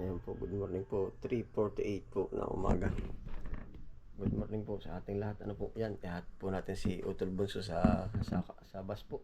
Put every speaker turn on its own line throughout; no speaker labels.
Ayan po, good morning po. 3.48 po na umaga. Good morning po sa ating lahat. Ano po yan? Lahat po natin si Utol Bunso sa, sa, sa bus po.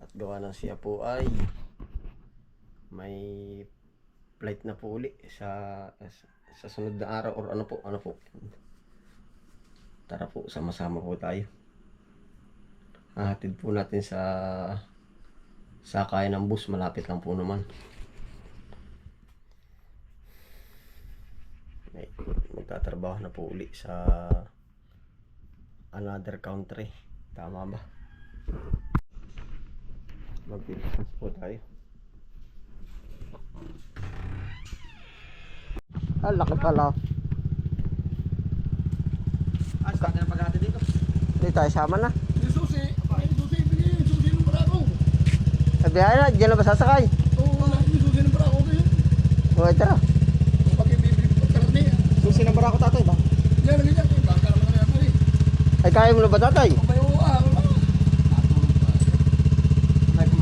At gawa ng siya po ay may flight na po uli sa, sa sunod na araw or ano po, ano po. Tara po, sama-sama po tayo. Hahatid po natin sa sakay ng bus. Malapit lang po naman. May magtatrabaho na po uli sa another country. Tama ba? Mag-business po tayo. Ah, laki pala.
Ah, sa atin ang pag dito.
Hindi tayo sama na.
Yung susi, ay, yung susi, yung susi ng barako.
Sabi na, dyan na ba sasakay?
Oo, yung susi ng barako.
Okay, tara.
Bakit bibili pagkarni?
Susi ng barako tatay ba?
Yan, yung na kaya pali.
Ay, kaya mo na ba tatay?
Ah, wala.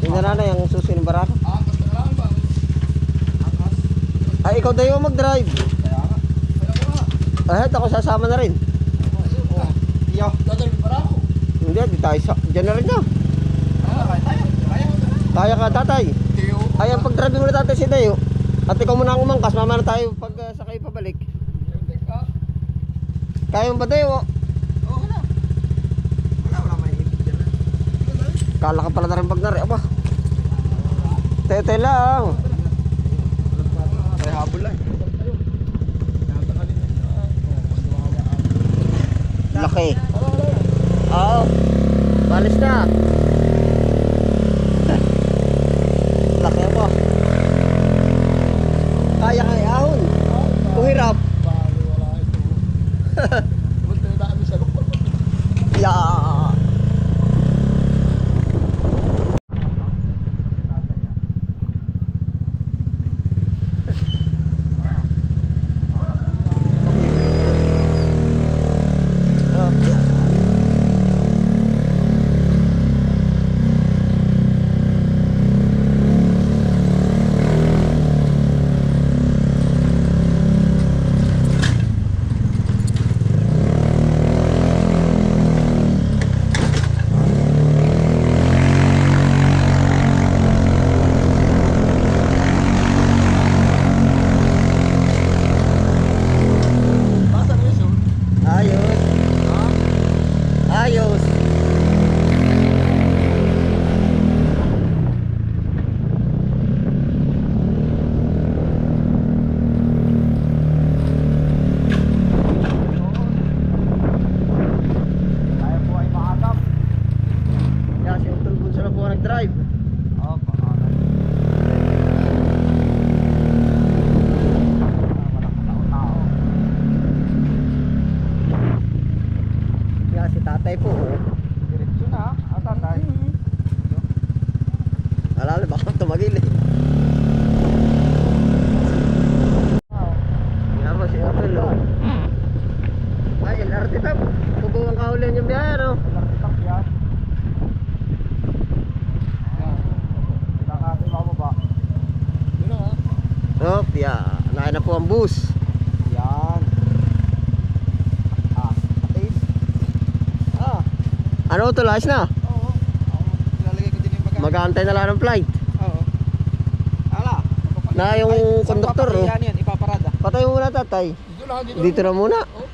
Yung nanay, ang susi ng barako.
Akas na lang ba?
Akas.
Ay, ikaw tayo mag-drive.
Ko.
Ay, ako sasama na rin.
Oh, iyo.
Dadal yung barako.
Hindi, di tayo sa... Dyan na rin na.
Ah, kaya ko.
Ka, tatay. Ay, ang pag-drive mo na tatay si Dayo. At ikaw muna ang umangkas, mama na tayo pag uh, sakay. Kaya mo ba Dayo?
Oo, wala.
Wala, wala may.
Kala ka pala na rin pag nari. Aba. Tete lang.
Kaya habol lang.
Laki. Oo. Balis na. Laki ba? Kaya kaya ahon. Kung Yeah. Oh, yeah. Nakain na po ang bus.
Yan. Ah, atis.
Ah. Ano Utol, ayos na?
Oo. Ako, Nilalagay ko din yung bagay.
Mag-aantay na lang ng flight.
Oo. Ala.
Na yung
Ay,
conductor, oh.
papahiyan yan? Ipaparada.
Patay muna tatay.
Dito lang, dito.
Dito na muna.
Oh.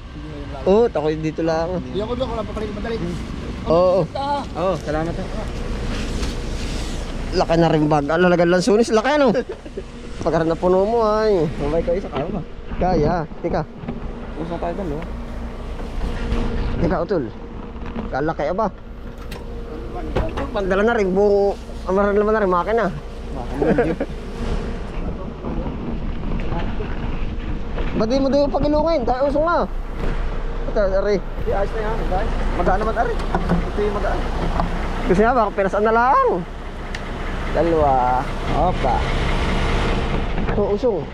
Oo, oh, ako dito lang.
Hindi ako doon, wala pa paling madali.
Oo.
Ah,
Oo, salamat.
Laki na rin bag. Alalagan lang sunis. Laki ano? Pagkaroon na puno mo ay.
Mamay ko isa kaya ba?
Kaya. Tika.
Usa tayo doon, no?
Tika utol. Kalaki ba? Pandala na rin. Buong amaran naman na rin. Makina. Ba't di mo doon pagilungin? Tayo usong nga. Ito, ari.
Di ayos na yan, guys. Magaan naman ari. Ito yung magaan.
Gusto niya baka pinasaan na lang. Dalawa. Opa. Ito, usong.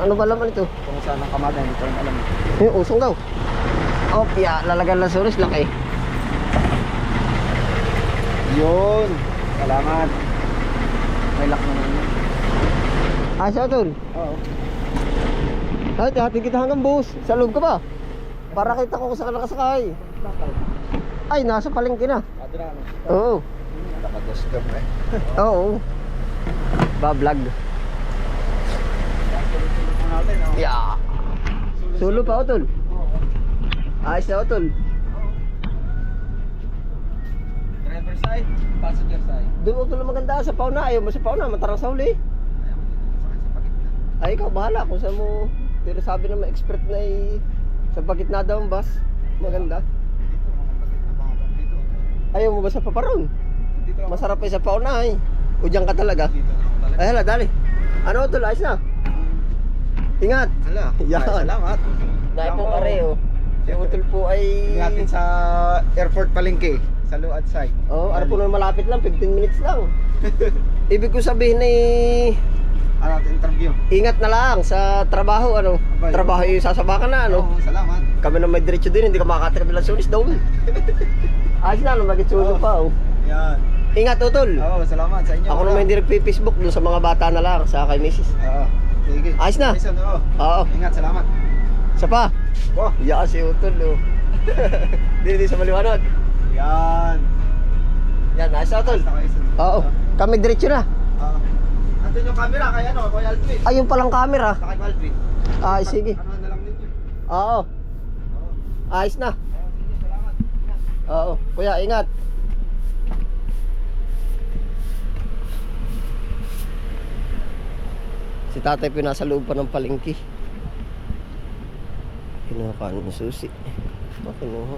Ano ba laman ito?
Kung saan ang kamagan, hindi ko alam.
Yung usong daw. Opya, lalagyan lang suris, laki.
Yun. Salamat. May lock naman yun.
Ay, sa tol.
Oo.
Ay, hatid kita hanggang bus. Sa loob ka ba? Para kita ko kung saan ka nakasakay. Ay, nasa palengke na.
Adrano.
Oo.
Nakadosgam eh.
Oo. Ba-vlog.
Natin, oh.
Yeah. Sulo pa, Otol. Ayos na, Otol.
Driver side, passenger side.
Doon, Otol, maganda. Sa pauna. Ayaw mo sa pauna. Matarang sa huli. Ay, ikaw, bahala kung saan mo. Pero sabi ng mga expert na eh, sa pagitna daw ang bus. Maganda. Ayaw mo ba sa paparon? Masarap eh sa pauna ay. Udyang ka talaga. Ay, hala, dali. Ano, Otol? Ayos na. Ingat.
Hala.
Yan.
Ay, Salamat.
Dahil po pare, oh. Si Utol po ay...
natin sa airport palengke. Sa Luad side.
Oh, ano po naman malapit lang, 15 minutes lang. Ibig ko sabihin ay
Ano natin interview?
ingat na lang sa trabaho, ano.
Abay,
Trabaho yung sasabakan na, ano.
Oo, salamat.
Kami na may diretso din, hindi ka makakatabi lang sulis doon. Ayos na, no, magitsulo
Oo.
pa, oh.
Yan.
Ingat, Utol.
Oo, salamat sa inyo.
Ako naman hindi nagpi-Facebook doon sa mga bata na lang, sa kay Mrs.
Oo. Sige.
Ayos na.
Listen, oo.
Oo.
Ingat, salamat.
Isa pa.
Oh,
Yeah, si Utol, oh. Dito sa maliwanag.
yan.
Yan, ayos na, Utol. Oo. Kami diretso na.
Oo. Nandun yung camera, kaya ano, Kuya Aldrin.
Ayun palang camera.
Sa kay Aldrin.
Ay, sige.
Ano na lang ninyo.
Oo. Ayos na.
Oo, sige, salamat.
Oo. Kuya, ingat. Si tatay po nasa loob pa ng palengke. Kinuha ka ng susi. Ito, kinuha.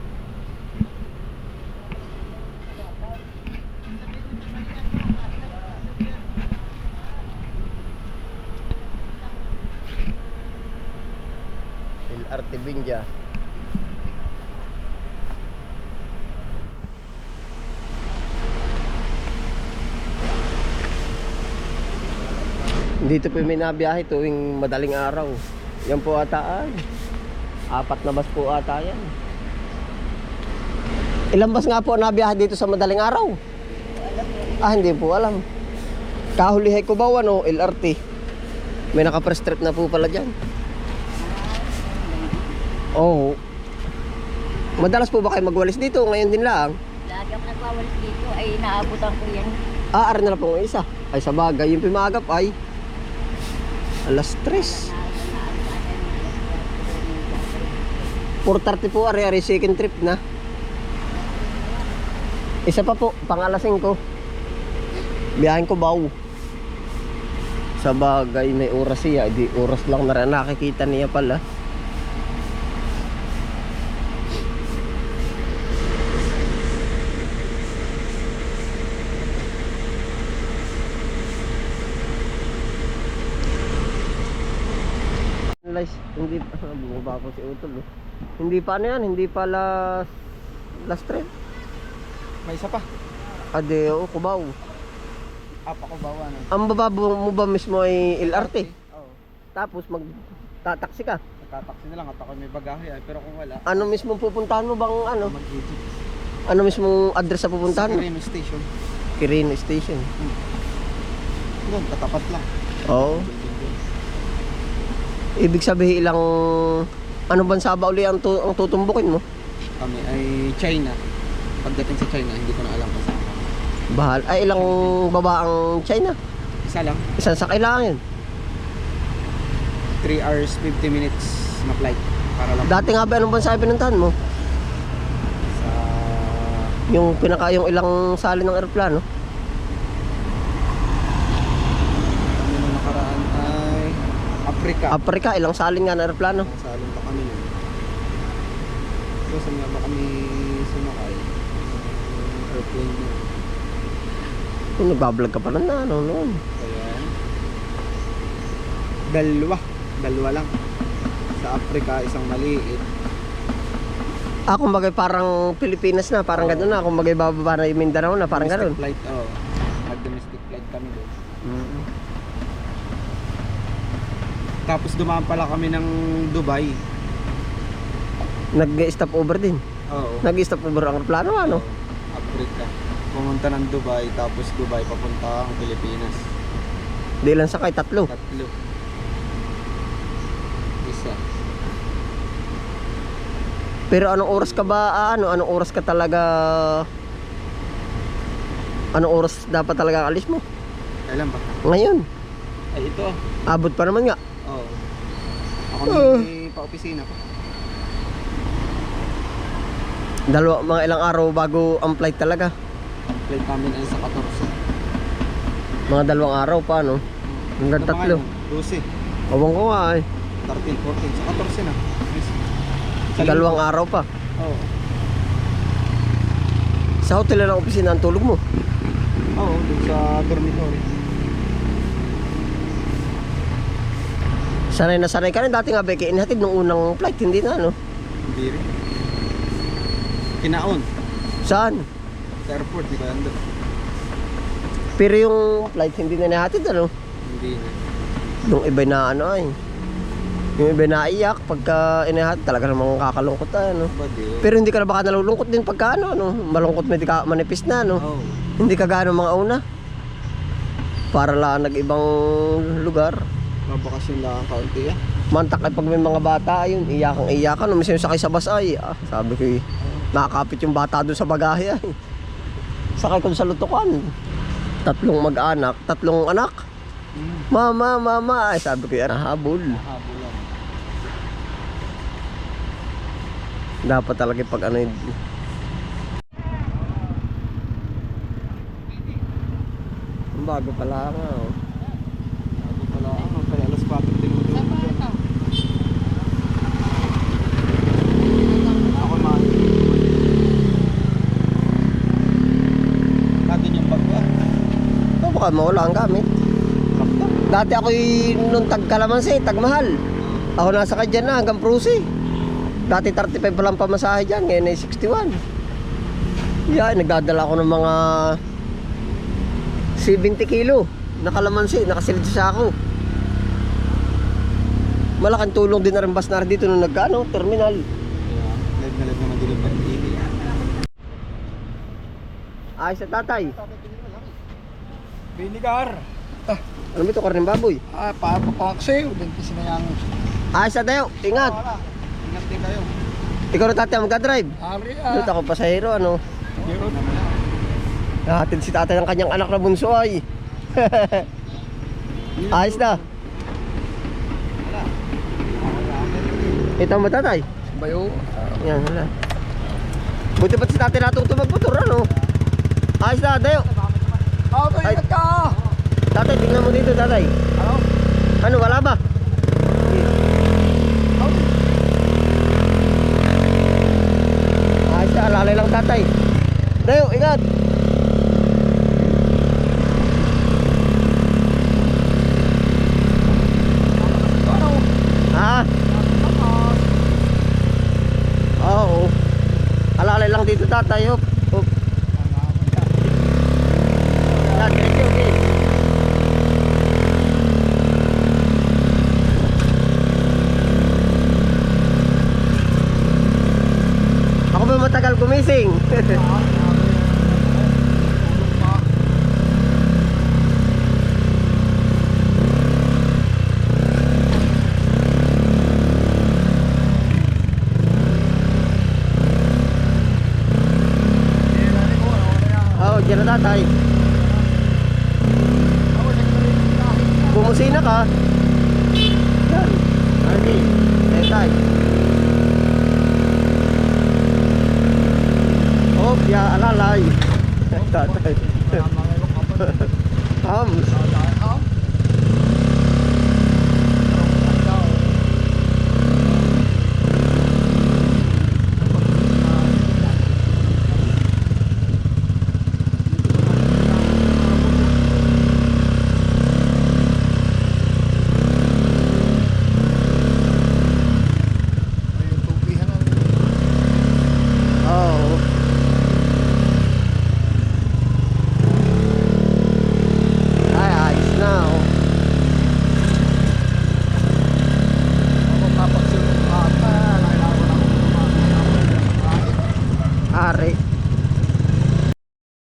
El Arte Binja. Dito po may nabiyahe tuwing madaling araw. Yan po ata ay. Apat na bus po ata yan. Ilang bus nga po nabiyahe dito sa madaling araw? Ah, hindi po alam. Kahulihay ko ba ano, LRT? May naka-press trip na po pala dyan. Oo. Madalas po ba kayo magwalis dito? Ngayon din lang.
Lagi ako nagwawalis dito ay naabutan ko yan.
Ah, aral na lang po ang isa. Ay sa bagay, yung pimagap ay alas 3. 4.30 po, ari-ari second trip na. Isa pa po, pang alas 5. Biyahin ko baw. Sa bagay, may oras siya. Di oras lang na nakikita niya pala. Guys, hindi pa bumaba po si Utol. oh. Hindi pa ano yan, hindi pa last last trip.
May isa pa.
Adeo, Cubao.
Apa ko bawa na.
Ang baba mo ba mismo ay LRT?
Oo.
Tapos mag tataksi ka.
Nagtataksi na lang at ako may bagahe ay pero kung wala,
Ano mismo pupuntahan mo bang ano? Ano mismo address sa pupuntahan?
Sa Station.
Kirin Station.
Doon, katapat lang.
Oo. Ibig sabihin ilang ano bansa ba uli ang, tu- ang tutumbukin mo?
Kami ay China. Pagdating sa China, hindi ko na alam kung saan.
Bahal. Ay ilang baba ang China?
Isa lang.
Isang sakay lang yun.
3 hours 50 minutes na flight. Para lang
Dati nga ba anong bansa yung pinuntahan mo?
sa
Yung pinaka yung ilang sali ng eroplano?
kami nung nakaraan ay Africa.
Africa, ilang salin nga ng eroplano?
Salon pa kami nun. So, saan nga ba kami sumakay? Yung airplane na.
Kung nagbablog ka pa na na, ano noon.
Ayan. Dalawa. Dalawa lang. Sa Africa, isang maliit.
Ah, kumbaga parang Pilipinas na, parang
Oo.
gano'n na. Kumbaga bababa na yung Mindanao na, parang gano'n.
flight, oh. Mag-domestic flight kami doon.
Mm.
Tapos dumaan pala kami ng Dubai.
Nag-stop over din.
Oo.
Nag-stop over ang eroplano, ano?
Africa. Pumunta ng Dubai, tapos Dubai papunta ang Pilipinas.
Di lang sakay, tatlo.
Tatlo. Isa.
Pero anong oras ka ba, ah, ano, anong oras ka talaga, anong oras dapat talaga alis mo?
Kailan ba?
Ngayon,
Ay, ito.
abot pa naman nga.
Oo. Ako uh. pa-opisina ko.
Dalawa, mga ilang araw bago ang flight talaga.
Flight namin ay sa 14.
Mga dalawang araw pa, no? Hanggang
Ano
tatlo.
ngayon? 12,
Awang ko nga eh.
13, 14. Sa 14 na. Sa
Dalawang araw pa.
Oo.
Sa hotel na lang opisina ang tulog mo.
Oo, dun sa dormitory.
Sanay na sanay ka rin. Dati nga Becky, inhatid nung unang flight. Hindi na, no?
Hindi rin. Kinaon.
Saan?
Sa airport, di ba? Andun.
Pero yung flight hindi na nahatid, ano?
Hindi na.
Yung iba na ano ay. Yung iba na iyak pagka inahatid. Talaga namang kakalungkot ay, ano? Pero hindi ka na baka nalulungkot din pagka ano, no? Malungkot may ka manipis na, no?
Oo.
Hindi ka gaano mga una. Para lang nag-ibang lugar.
Mabakasyon lang ang kaunti ah.
Mantak ay pag may mga bata, ayun, iyakang iyakan. Minsan yung sakay sa bus ay, ah, sabi ko eh, nakakapit yung bata doon sa bagahe ay. Sakay ko sa lutukan. Tatlong mag-anak, tatlong anak.
Hmm.
Mama, mama, ay sabi ko yan, habol.
Habol lang.
Dapat talaga pag ano yun. Ang bago pala nga, oh.
Bago pala ano, kaya alas 4 din mo doon. Ako man. Natin yung bag ba?
Ito baka mawala ang gamit. Dati ako'y nung tag kalamansi, tag mahal. Ako nasa kadyan na hanggang Prusi. Dati 35 pa lang pamasahe dyan, ngayon ay 61. Yeah, nagdadala ako ng mga 70 kilo na kalamansi, nakasilid sa ako. Malaking tulong din na rin Basnar dito nung nagkano, terminal.
Kaya, live na live naman.
Ay, sa tatay.
Binigar.
Ano ba ito, karning baboy?
Ah, para papaksayo. Din kasi na yung...
Ay, sa tayo, ingat.
Wala. Ingat din kayo.
Ikaw na tatay magdadrive.
Ari ah.
ako pasahero, ano.
Yun.
Nahatid si tatay ng kanyang anak na bunso ay. Ayos na. Ito mo tatay.
Bayo.
Yan, wala. Buti pa si tatay natuto magmotor, ano. Ayos na, dayo.
Oh, to
Ay.
ingat ka.
Tatay, tingnan mo dito, tatay.
Ano?
Ano, wala ba? Ayos na, alalay lang tatay. Dayo, ingat.
Ano?
Ha? Oo. Alalay lang dito tatay. Hop. Hop. Yan, diretso, okay. Ako ba matagal gumising? Oo, oh, dyan na tatay. Bumusina ka. Yan. Ardi. Tetay. Hop, ya alalay. Tatay. Ham.